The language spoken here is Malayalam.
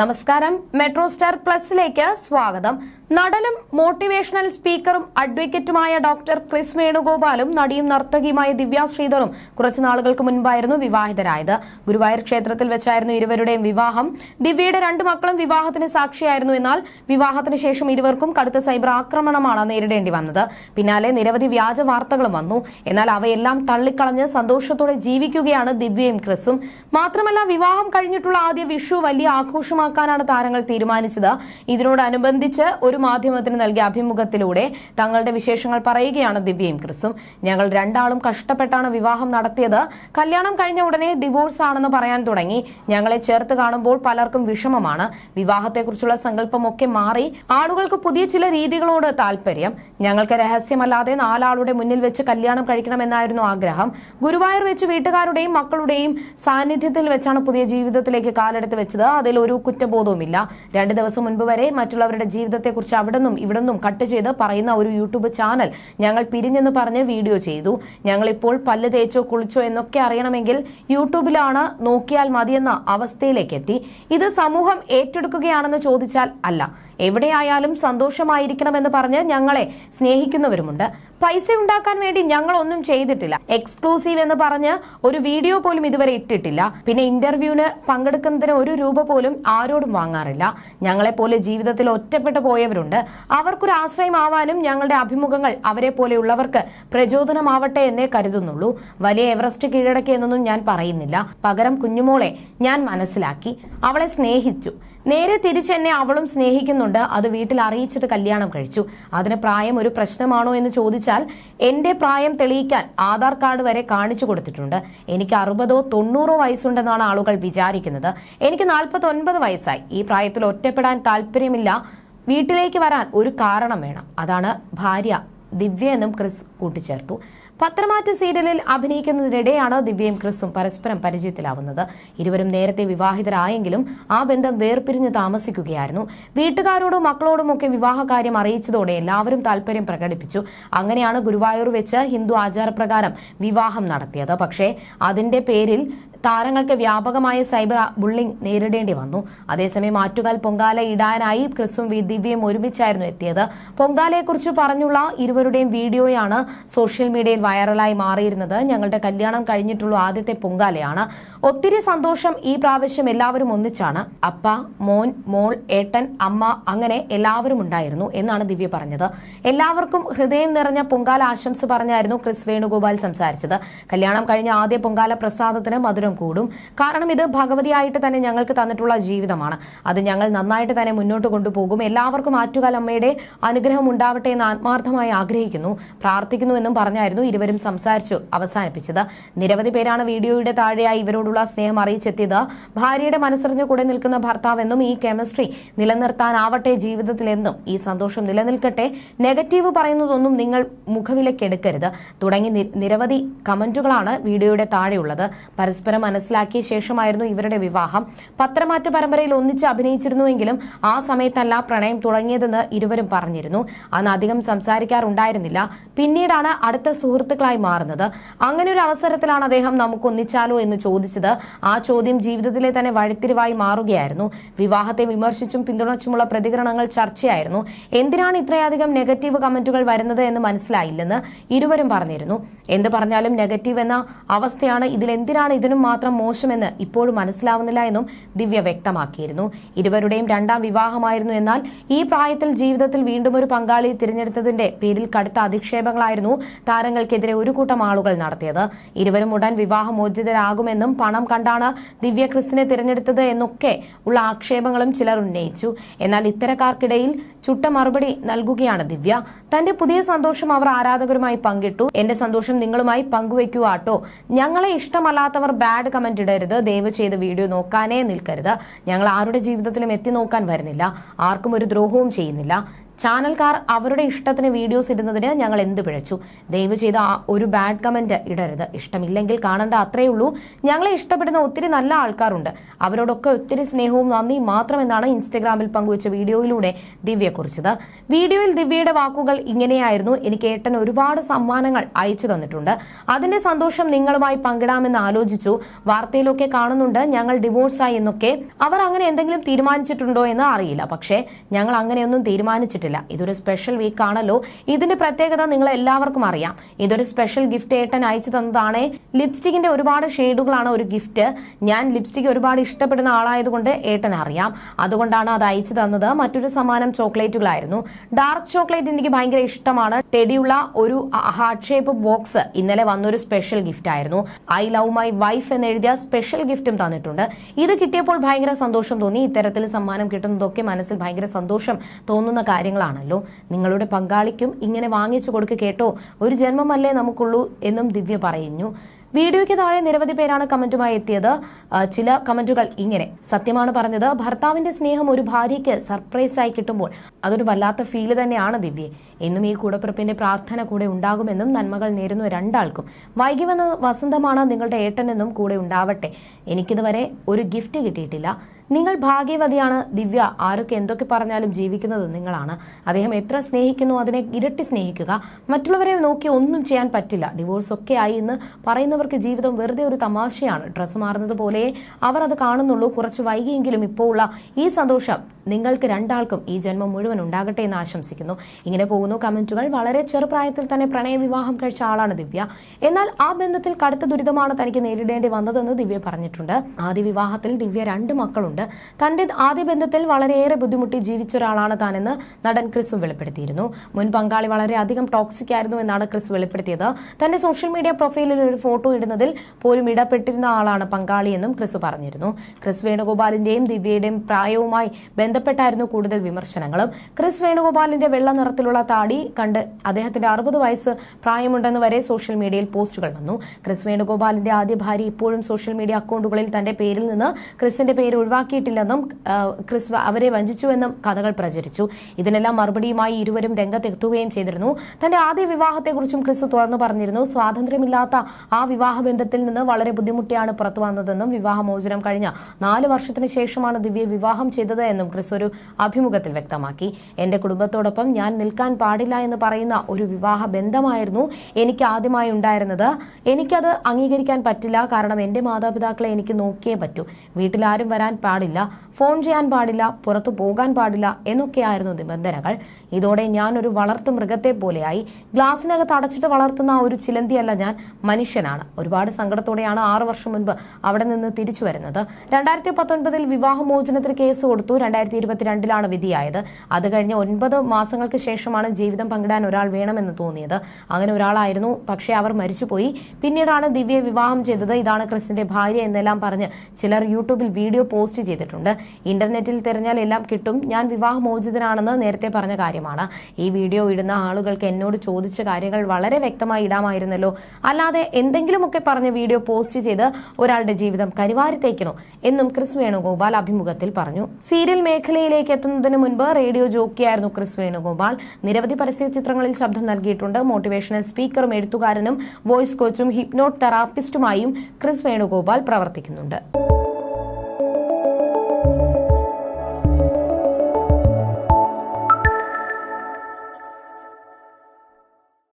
നമസ്കാരം. മെട്രോ സ്റ്റാർ പ്ലസിലേക്ക് സ്വാഗതം. നടനും മോട്ടിവേഷണൽ സ്പീക്കറും അഡ്വക്കേറ്റുമായ ഡോക്ടർ ക്രിസ് വേണുഗോപാലും നടിയും നർത്തകിയുമായ ദിവ്യ ശ്രീധറും കുറച്ചു നാളുകൾക്ക് മുൻപായിരുന്നു വിവാഹിതരായത്. ഗുരുവായൂർ ക്ഷേത്രത്തിൽ വെച്ചായിരുന്നു ഇരുവരുടെയും വിവാഹം. ദിവ്യയുടെ രണ്ടു മക്കളും വിവാഹത്തിന് സാക്ഷിയായിരുന്നു എന്നാൽ വിവാഹത്തിന് ശേഷം ഇരുവർക്കും കടുത്ത സൈബർ ആക്രമണമാണ് നേരിടേണ്ടി വന്നത്. പിന്നാലെ നിരവധി വ്യാജ വാർത്തകളും വന്നു. എന്നാൽ അവയെല്ലാം തള്ളിക്കളഞ്ഞ് സന്തോഷത്തോടെ ജീവിക്കുകയാണ് ദിവ്യയും ക്രിസും. മാത്രമല്ല വിവാഹം കഴിഞ്ഞിട്ടുള്ള ആദ്യ വിഷു വലിയ ആഘോഷമാക്കാനാണ് താരങ്ങൾ തീരുമാനിച്ചത്. ഇതിനോടനുബന്ധിച്ച് ഒരു മാധ്യമത്തിന് നൽകിയ അഭിമുഖത്തിലൂടെ തങ്ങളുടെ വിശേഷങ്ങൾ പറയുകയാണ് ദിവ്യയും ക്രിസും. ഞങ്ങൾ രണ്ടാളും കഷ്ടപ്പെട്ടാണ് വിവാഹം നടത്തിയത്. കല്യാണം കഴിഞ്ഞ ഉടനെ ഡിവോഴ്സ് ആണെന്ന് പറയാൻ തുടങ്ങി. ഞങ്ങളെ ചേർത്ത് കാണുമ്പോൾ പലർക്കും വിഷമമാണ്. വിവാഹത്തെക്കുറിച്ചുള്ള സങ്കല്പമൊക്കെ മാറി. ആളുകൾക്ക് പുതിയ ചില രീതികളോട് താല്പര്യം. ഞങ്ങൾക്ക് രഹസ്യമല്ലാതെ നാലാളുടെ മുന്നിൽ വെച്ച് കല്യാണം കഴിക്കണമെന്നായിരുന്നു ആഗ്രഹം. ഗുരുവായൂർ വെച്ച് വീട്ടുകാരുടെയും മക്കളുടെയും സാന്നിധ്യത്തിൽ വെച്ചാണ് പുതിയ ജീവിതത്തിലേക്ക് കാലെടുത്ത് വെച്ചത്. അതിൽ ഒരു കുറ്റബോധവുമില്ല. രണ്ട് ദിവസം മുൻപ് വരെ മറ്റുള്ളവരുടെ ജീവിതത്തെക്കുറിച്ച് അവിടെ നിന്നും കട്ട് ചെയ്ത് പറയുന്ന ഒരു യൂട്യൂബ് ചാനൽ ഞങ്ങൾ പിരിഞ്ഞെന്ന് പറഞ്ഞ് വീഡിയോ ചെയ്തു. ഞങ്ങൾ ഇപ്പോൾ പല്ല് തേച്ചോ കുളിച്ചോ എന്നൊക്കെ അറിയണമെങ്കിൽ യൂട്യൂബിലാണ് നോക്കിയാൽ മതിയെന്ന അവസ്ഥയിലേക്ക് എത്തി. ഇത് സമൂഹം ഏറ്റെടുക്കുകയാണെന്ന് ചോദിച്ചാൽ അല്ല. എവിടെയായാലും സന്തോഷമായിരിക്കണമെന്ന് പറഞ്ഞ് ഞങ്ങളെ സ്നേഹിക്കുന്നവരുമുണ്ട്. പൈസ ഉണ്ടാക്കാൻ വേണ്ടി ഞങ്ങൾ ഒന്നും ചെയ്തിട്ടില്ല. എക്സ്ക്ലൂസീവ് എന്ന് പറഞ്ഞ് ഒരു വീഡിയോ പോലും ഇതുവരെ ഇട്ടിട്ടില്ല. പിന്നെ ഇന്റർവ്യൂവിന് പങ്കെടുക്കുന്നതിന് ഒരു രൂപ പോലും ആരോടും വാങ്ങാറില്ല. ഞങ്ങളെ പോലെ ജീവിതത്തിൽ ഒറ്റപ്പെട്ടു പോയവരുണ്ട്. അവർക്കൊരു ആശ്രയമാവാനും ഞങ്ങളുടെ അഭിമുഖങ്ങൾ അവരെ പോലെയുള്ളവർക്ക് പ്രചോദനമാവട്ടെ എന്നേ കരുതുന്നുള്ളൂ. വലിയ എവറസ്റ്റ് കീഴടക്കി എന്നൊന്നും ഞാൻ പറയുന്നില്ല. പകരം കുഞ്ഞുമോളെ ഞാൻ മനസ്സിലാക്കി. അവളെ സ്നേഹിച്ചു. നേരെ തിരിച്ചെന്നെ അവളും സ്നേഹിക്കുന്നുണ്ട്. അത് വീട്ടിൽ അറിയിച്ചിട്ട് കല്യാണം കഴിച്ചു. അതിന് പ്രായം ഒരു പ്രശ്നമാണോ എന്ന് ചോദിച്ചാൽ എന്റെ പ്രായം തെളിയിക്കാൻ ആധാർ കാർഡ് വരെ കാണിച്ചു കൊടുത്തിട്ടുണ്ട്. എനിക്ക് അറുപതോ തൊണ്ണൂറോ വയസ്സുണ്ടെന്നാണ് ആളുകൾ വിചാരിക്കുന്നത്. എനിക്ക് നാൽപ്പത്തി ഒൻപത് വയസ്സായി. ഈ പ്രായത്തിൽ ഒറ്റപ്പെടാൻ താല്പര്യമില്ല. വീട്ടിലേക്ക് വരാൻ ഒരു കാരണം വേണം. അതാണ് ഭാര്യ ദിവ്യ എന്നും ക്രിസ് കൂട്ടിച്ചേർത്തു. പത്രമാറ്റ സീരിയലിൽ അഭിനയിക്കുന്നതിനിടെയാണ് ദിവ്യയും ക്രിസും പരസ്പരം പരിചയത്തിലാവുന്നത്. ഇരുവരും നേരത്തെ വിവാഹിതരായെങ്കിലും ആ ബന്ധം വേർപിരിഞ്ഞ് താമസിക്കുകയായിരുന്നു. വീട്ടുകാരോടും മക്കളോടും ഒക്കെ വിവാഹകാര്യം അറിയിച്ചതോടെ എല്ലാവരും താല്പര്യം പ്രകടിപ്പിച്ചു. അങ്ങനെയാണ് ഗുരുവായൂർ വെച്ച് ഹിന്ദു ആചാരപ്രകാരം വിവാഹം നടത്തിയത്. പക്ഷേ അതിന്റെ പേരിൽ താരങ്ങൾക്ക് വ്യാപകമായ സൈബർ ബുള്ളിംഗ് നേരിടേണ്ടി വന്നു. അതേസമയം ആറ്റുകാൽ പൊങ്കാല ഇടാനായി ക്രിസും ദിവ്യയും ഒരുമിച്ചായിരുന്നു എത്തിയത്. പൊങ്കാലയെക്കുറിച്ച് പറഞ്ഞുള്ള ഇരുവരുടെയും വീഡിയോയാണ് സോഷ്യൽ മീഡിയയിൽ വൈറലായി മാറിയിരുന്നത്. ഞങ്ങളുടെ കല്യാണം കഴിഞ്ഞിട്ടുള്ള ആദ്യത്തെ പൊങ്കാലയാണ്. ഒത്തിരി സന്തോഷം ഈ പ്രാവശ്യം എല്ലാവരും ഒന്നിച്ചാണ്. അപ്പ മോൻ മോൾ ഏട്ടൻ അമ്മ അങ്ങനെ എല്ലാവരും ഉണ്ടായിരുന്നു എന്നാണ് ദിവ്യ പറഞ്ഞത്. എല്ലാവർക്കും ഹൃദയം നിറഞ്ഞ പൊങ്കാല ആശംസ പറഞ്ഞായിരുന്നു ക്രിസ് വേണുഗോപാൽ സംസാരിച്ചത്. കല്യാണം കഴിഞ്ഞ ആദ്യ പൊങ്കാല പ്രസാദത്തിന് മധുരം കൂടും. കാരണം ഇത് ഭഗവതിയായിട്ട് തന്നെ ഞങ്ങൾക്ക് തന്നിട്ടുള്ള ജീവിതമാണ്. അത് ഞങ്ങൾ നന്നായിട്ട് തന്നെ മുന്നോട്ട് കൊണ്ടുപോകും. എല്ലാവർക്കും ആറ്റുകാലമ്മയുടെ അനുഗ്രഹം ഉണ്ടാവട്ടെ എന്ന് ആത്മാർത്ഥമായി ആഗ്രഹിക്കുന്നു. പ്രാർത്ഥിക്കുന്നു എന്നും പറഞ്ഞായിരുന്നു ഇരുവരും സംസാരിച്ചു അവസാനിപ്പിച്ചത്. നിരവധി പേരാണ് വീഡിയോയുടെ താഴെയായി ഇവരോടുള്ള സ്നേഹം അറിയിച്ചെത്തിയത്. ഭാര്യയുടെ മനസ്സറിഞ്ഞ് കൂടെ നിൽക്കുന്ന ഭർത്താവെന്നും ഈ കെമിസ്ട്രി നിലനിർത്താനാവട്ടെ ജീവിതത്തിലെന്നും ഈ സന്തോഷം നിലനിൽക്കട്ടെ. നെഗറ്റീവ് പറയുന്നതൊന്നും നിങ്ങൾ മുഖവിലക്കെടുക്കരുത്. തുടങ്ങി നിരവധി കമന്റുകളാണ് വീഡിയോയുടെ താഴെയുള്ളത്. പരസ്പരം മനസ്സിലാക്കിയ ശേഷമായിരുന്നു ഇവരുടെ വിവാഹം. പത്രമാറ്റ പരമ്പരയിൽ ഒന്നിച്ച് അഭിനയിച്ചിരുന്നുവെങ്കിലും ആ സമയത്തല്ല പ്രണയം തുടങ്ങിയതെന്ന് ഇരുവരും പറഞ്ഞിരുന്നു. അന്ന് അധികം സംസാരിക്കാറുണ്ടായിരുന്നില്ല. പിന്നീടാണ് അടുത്ത സുഹൃത്തുക്കളായി മാറുന്നത്. അങ്ങനെ ഒരു അവസരത്തിലാണ് അദ്ദേഹം നമുക്ക് ഒന്നിച്ചാലോ എന്ന് ചോദിച്ചത്. ആ ചോദ്യം ജീവിതത്തിലെ തന്നെ വഴിത്തിരിവായി മാറുകയായിരുന്നു. വിവാഹത്തെ വിമർശിച്ചും പിന്തുണച്ചുമുള്ള പ്രതികരണങ്ങൾ ചർച്ചയായിരുന്നു. എന്തിനാണ് ഇത്രയധികം നെഗറ്റീവ് കമന്റുകൾ വരുന്നത് എന്ന് മനസ്സിലായില്ലെന്ന് ഇരുവരും പറഞ്ഞിരുന്നു. എന്ത് പറഞ്ഞാലും നെഗറ്റീവ് എന്ന അവസ്ഥയാണ് ഇതിൽ എന്തിനാണ് ഇതിനും മാത്രം മോശമെന്ന് ഇപ്പോഴും മനസ്സിലാവുന്നില്ല എന്നും ദിവ്യ വ്യക്തമാക്കിയിരുന്നു. ഇരുവരുടെയും രണ്ടാം വിവാഹമായിരുന്നു എന്നാൽ ഈ പ്രായത്തിൽ ജീവിതത്തിൽ വീണ്ടും ഒരു പങ്കാളിയെ തിരഞ്ഞെടുത്തതിന്റെ പേരിൽ കടുത്ത അധിക്ഷേപങ്ങളായിരുന്നു താരങ്ങൾക്കെതിരെ ഒരു കൂട്ടം ആളുകൾ നടത്തിയത്. ഇരുവരും ഉടൻ വിവാഹമോചിതരാകുമെന്നും പണം കണ്ടാണ് ദിവ്യ ക്രിസ്തിനെ തിരഞ്ഞെടുത്തത് എന്നൊക്കെ ഉള്ള ആക്ഷേപങ്ങളും ചിലർ ഉന്നയിച്ചു. എന്നാൽ ഇത്തരക്കാർക്കിടയിൽ ചുട്ട മറുപടി നൽകുകയാണ് ദിവ്യ. തന്റെ പുതിയ സന്തോഷം അവർ ആരാധകരുമായി പങ്കിട്ടു. എന്റെ സന്തോഷം നിങ്ങളുമായി പങ്കുവെക്കുക ആട്ടോ ഞങ്ങളെ ഇഷ്ടമല്ലാത്തവർ ബാഡ് കമന്റ് ഇടരുത്. ദയവ് ചെയ്ത് വീഡിയോ നോക്കാനേ നിൽക്കരുത്. ഞങ്ങൾ ആരുടെ ജീവിതത്തിലും എത്തി നോക്കാൻ വരുന്നില്ല. ആർക്കും ഒരു ദ്രോഹവും ചെയ്യുന്നില്ല. ചാനൽക്കാർ അവരുടെ ഇഷ്ടത്തിന് വീഡിയോസ് ഇടുന്നതിന് ഞങ്ങൾ എന്ത് പിഴച്ചു? ദയവ് ചെയ്ത് ഒരു ബാഡ് കമന്റ് ഇടരുത്. ഇഷ്ടമില്ലെങ്കിൽ കാണേണ്ട അത്രയേ ഉള്ളൂ. ഞങ്ങളെ ഇഷ്ടപ്പെടുന്ന ഒത്തിരി നല്ല ആൾക്കാരുണ്ട്. അവരോടൊക്കെ ഒത്തിരി സ്നേഹവും നന്ദിയും മാത്രമെന്നാണ് ഇൻസ്റ്റഗ്രാമിൽ പങ്കുവച്ച വീഡിയോയിലൂടെ ദിവ്യ കുറിച്ചത് വീഡിയോയിൽ ദിവ്യയുടെ വാക്കുകൾ ഇങ്ങനെയായിരുന്നു. എനിക്ക് ഏട്ടൻ ഒരുപാട് സമ്മാനങ്ങൾ അയച്ചു തന്നിട്ടുണ്ട്. അതിന്റെ സന്തോഷം നിങ്ങളുമായി പങ്കിടാമെന്ന് ആലോചിച്ചു. വാർത്തയിലൊക്കെ കാണുന്നുണ്ട് ഞങ്ങൾ ഡിവോഴ്സായി എന്നൊക്കെ. അവർ അങ്ങനെ എന്തെങ്കിലും തീരുമാനിച്ചിട്ടുണ്ടോ എന്ന് അറിയില്ല. പക്ഷേ ഞങ്ങൾ അങ്ങനെയൊന്നും തീരുമാനിച്ചിട്ടില്ല. ഇതൊരു സ്പെഷ്യൽ വീക്ക് ആണല്ലോ. ഇതിന്റെ പ്രത്യേകത നിങ്ങൾ എല്ലാവർക്കും അറിയാം. ഇതൊരു സ്പെഷ്യൽ ഗിഫ്റ്റ് ഏട്ടൻ അയച്ചു തന്നതാണ്. ലിപ്സ്റ്റിക്കിന്റെ ഒരുപാട് ഷെയ്ഡുകളാണ് ഒരു ഗിഫ്റ്റ് ഞാൻ ലിപ്സ്റ്റിക് ഒരുപാട് ഇഷ്ടപ്പെടുന്ന ആളായതുകൊണ്ട് ഏട്ടൻ അറിയാം അതുകൊണ്ടാണ് അത് അയച്ചു തന്നത്. മറ്റൊരു സമാനം ചോക്ലേറ്റുകളായിരുന്നു. ഡാർക്ക് ചോക്ലേറ്റ് എനിക്ക് ഭയങ്കര ഇഷ്ടമാണ്. ടെടിയുള്ള ഒരു ഹാർട്ട് ഷേപ്പ് ബോക്സ് ഇന്നലെ വന്നൊരു സ്പെഷ്യൽ ഗിഫ്റ്റ് ആയിരുന്നു. ഐ ലവ് മൈ വൈഫ് എന്ന് എഴുതിയ സ്പെഷ്യൽ ഗിഫ്റ്റും തന്നിട്ടുണ്ട്. ഇത് കിട്ടിയപ്പോൾ ഭയങ്കര സന്തോഷം തോന്നി. ഇത്തരത്തിൽ സമ്മാനം കിട്ടുന്നതൊക്കെ മനസ്സിൽ ഭയങ്കര സന്തോഷം തോന്നുന്ന കാര്യങ്ങളാണല്ലോ നിങ്ങളുടെ പങ്കാളിക്കും ഇങ്ങനെ വാങ്ങിച്ചു കൊടുക്കുക കേട്ടോ. ഒരു ജന്മമല്ലേ നമുക്കുള്ളൂ എന്നും ദിവ്യ പറയുന്നു. വീഡിയോയ്ക്ക് താഴെ നിരവധി പേരാണ് കമന്റുമായി എത്തിയത്. ചില കമന്റുകൾ ഇങ്ങനെ. സത്യമാണ് പറഞ്ഞത് ഭർത്താവിന്റെ സ്നേഹം ഒരു ഭാര്യയ്ക്ക് സർപ്രൈസ് ആയി കിട്ടുമ്പോൾ അതൊരു വല്ലാത്ത ഫീൽ തന്നെയാണ് ദിവ്യ. എന്നും ഈ കൂടപ്പിറപ്പിന്റെ പ്രാർത്ഥന കൂടെ ഉണ്ടാകുമെന്നും നന്മകൾ നേരുന്നു രണ്ടാൾക്കും. വൈകി വന്ന വസന്തമാണ് നിങ്ങളുടെ ഏട്ടനെന്നും കൂടെ ഉണ്ടാവട്ടെ. എനിക്കിതുവരെ ഒരു ഗിഫ്റ്റ് കിട്ടിയിട്ടില്ല. നിങ്ങൾ ഭാഗ്യവതിയാണ്. ദിവ്യ ആരൊക്കെ എന്തൊക്കെ പറഞ്ഞാലും ജീവിക്കുന്നത് നിങ്ങളാണ്. അദ്ദേഹം എത്ര സ്നേഹിക്കുന്നു അതിനെ ഇരട്ടി സ്നേഹിക്കുക. മറ്റുള്ളവരെ നോക്കി ഒന്നും ചെയ്യാൻ പറ്റില്ല. ഡിവോഴ്സ് ഒക്കെ ആയി എന്ന് പറയുന്നവർക്ക് ജീവിതം വെറുതെ ഒരു തമാശയാണ്. ഡ്രസ്സ് മാറുന്നത് പോലെ അവർ അത് കാണുന്നുള്ളൂ. കുറച്ച് വൈകിയെങ്കിലും ഇപ്പോൾ ഉള്ള ഈ സന്തോഷം നിങ്ങൾക്ക് രണ്ടാൾക്കും ഈ ജന്മം മുഴുവൻ ഉണ്ടാകട്ടെ എന്ന് ആശംസിക്കുന്നു. ഇങ്ങനെ പോകുന്നു കമന്റുകൾ. വളരെ ചെറുപ്രായത്തിൽ തന്നെ പ്രണയ വിവാഹം കഴിച്ച ആളാണ് ദിവ്യ. എന്നാൽ ആ ബന്ധത്തിൽ കടുത്ത ദുരിതമാണ് തനിക്ക് നേരിടേണ്ടി വന്നതെന്ന് ദിവ്യ പറഞ്ഞിട്ടുണ്ട്. ആദ്യ വിവാഹത്തിൽ ദിവ്യ രണ്ട് മക്കളുണ്ട്. തന്റെ ആദ്യ ബന്ധത്തിൽ വളരെയേറെ ബുദ്ധിമുട്ടി ജീവിച്ച ഒരാളാണ് താനെന്ന് നടൻ ക്രിസും വെളിപ്പെടുത്തിയിരുന്നു. മുൻ പങ്കാളി വളരെയധികം ടോക്സിക് ആയിരുന്നു എന്നാണ് ക്രിസ് വെളിപ്പെടുത്തിയത്. തന്റെ സോഷ്യൽ മീഡിയ പ്രൊഫൈലിൽ ഒരു ഫോട്ടോ ഇടുന്നതിൽ പോലും ഇടപെട്ടിരുന്ന ആളാണ് പങ്കാളിയെന്നും ക്രിസ് പറഞ്ഞിരുന്നു. ക്രിസ് വേണുഗോപാലിന്റെയും ദിവ്യയുടെയും പ്രായവുമായി ബന്ധപ്പെട്ടായിരുന്നു കൂടുതൽ വിമർശനങ്ങളും. ക്രിസ് വേണുഗോപാലിന്റെ വെള്ള നിറത്തിലുള്ള താടി കണ്ട് അദ്ദേഹത്തിന്റെ അറുപത് വയസ്സ് പ്രായമുണ്ടെന്ന് വരെ സോഷ്യൽ മീഡിയയിൽ പോസ്റ്റുകൾ വന്നു. ക്രിസ് വേണുഗോപാലിന്റെ ആദ്യ ഭാര്യ ഇപ്പോഴും സോഷ്യൽ മീഡിയ അക്കൗണ്ടുകളിൽ തന്റെ പേരിൽ നിന്ന് ക്രിസിന്റെ പേര് ഒഴിവാക്കിയിട്ടില്ലെന്നും ക്രിസ് അവരെ വഞ്ചിച്ചുവെന്നും കഥകൾ പ്രചരിച്ചു. ഇതിനെല്ലാം മറുപടിയുമായി ഇരുവരും രംഗത്തെത്തുകയും ചെയ്തിരുന്നു. തന്റെ ആദ്യ വിവാഹത്തെക്കുറിച്ചും ക്രിസ് തുറന്നു പറഞ്ഞിരുന്നു. സ്വാതന്ത്ര്യമില്ലാത്ത ആ വിവാഹ ബന്ധത്തിൽ നിന്ന് വളരെ ബുദ്ധിമുട്ടിയാണ് പുറത്തു വന്നതെന്നും വിവാഹമോചനം കഴിഞ്ഞ നാല് വർഷത്തിന് ശേഷമാണ് ദിവ്യ വിവാഹം ചെയ്തത് എന്നും ക്രിസ് ഒരു അഭിമുഖത്തിൽ വ്യക്തമാക്കി. എന്റെ കുടുംബത്തോടൊപ്പം ഞാൻ നിൽക്കാൻ പാടില്ല എന്ന് പറയുന്ന ഒരു വിവാഹ ബന്ധമായിരുന്നു എനിക്ക് ആദ്യമായി ഉണ്ടായിരുന്നത്. എനിക്കത് അംഗീകരിക്കാൻ പറ്റില്ല. കാരണം എന്റെ മാതാപിതാക്കളെ എനിക്ക് നോക്കിയേ പറ്റൂ. വീട്ടിലാരും വരാൻ പാടില്ല. ഫോൺ ചെയ്യാൻ പാടില്ല. പുറത്തു പോകാൻ പാടില്ല. എന്നൊക്കെയായിരുന്നു നിബന്ധനകൾ. ഇതോടെ ഞാൻ ഒരു വളർത്തു മൃഗത്തെ പോലെയായി. ഗ്ലാസിനകത്ത് അടച്ചിട്ട് വളർത്തുന്ന ഒരു ചിലന്തിയല്ല ഞാൻ. മനുഷ്യനാണ്. ഒരുപാട് സങ്കടത്തോടെയാണ് ആറു വർഷം മുൻപ് അവിടെ നിന്ന് തിരിച്ചു വരുന്നത്. രണ്ടായിരത്തി പത്തൊൻപതിൽ വിവാഹമോചനത്തിന് കേസ് കൊടുത്തു. രണ്ടായിരത്തി ഇരുപത്തിരണ്ടിലാണ് വിധിയായത്. അത് കഴിഞ്ഞ് ഒൻപത് മാസങ്ങൾക്ക് ശേഷമാണ് ജീവിതം പങ്കിടാൻ ഒരാൾ വേണമെന്ന് തോന്നിയത്. അങ്ങനെ ഒരാളായിരുന്നു പക്ഷേ അവർ മരിച്ചുപോയി. പിന്നീടാണ് ദിവ്യയെ വിവാഹം ചെയ്തത്. ഇതാണ് ക്രിസ്റ്റിന്റെ ഭാര്യ എന്നെല്ലാം പറഞ്ഞ് ചിലർ യൂട്യൂബിൽ വീഡിയോ പോസ്റ്റ് ചെയ്തിട്ടുണ്ട്. ഇന്റർനെറ്റിൽ തിരഞ്ഞാൽ എല്ലാം കിട്ടും. ഞാൻ വിവാഹമോചിതനാണെന്ന് നേരത്തെ പറഞ്ഞ കാര്യമാണ്. ഈ വീഡിയോ ഇടുന്ന ആളുകൾക്ക് എന്നോട് ചോദിച്ച കാര്യങ്ങൾ വളരെ വ്യക്തമായി ഇടാമായിരുന്നല്ലോ. അല്ലാതെ എന്തെങ്കിലുമൊക്കെ പറഞ്ഞ് വീഡിയോ പോസ്റ്റ് ചെയ്ത് ഒരാളുടെ ജീവിതം കരിവാരിത്തേക്കണോ എന്നും ക്രിസ് വേണുഗോപാൽ അഭിമുഖത്തിൽ പറഞ്ഞു. സീരിയൽ മേഖലയിലേക്ക് എത്തുന്നതിന് മുൻപ് റേഡിയോ ജോക്കിയായിരുന്നു ക്രിസ് വേണുഗോപാൽ. നിരവധി പരസ്യ ചിത്രങ്ങളിൽ ശബ്ദം നൽകിയിട്ടുണ്ട്. മോട്ടിവേഷണൽ സ്പീക്കറും എഴുത്തുകാരനും വോയിസ് കോച്ചും ഹിപ്നോട്ട് തെറാപ്പിസ്റ്റുമായും ക്രിസ് വേണുഗോപാൽ പ്രവർത്തിക്കുന്നുണ്ട്.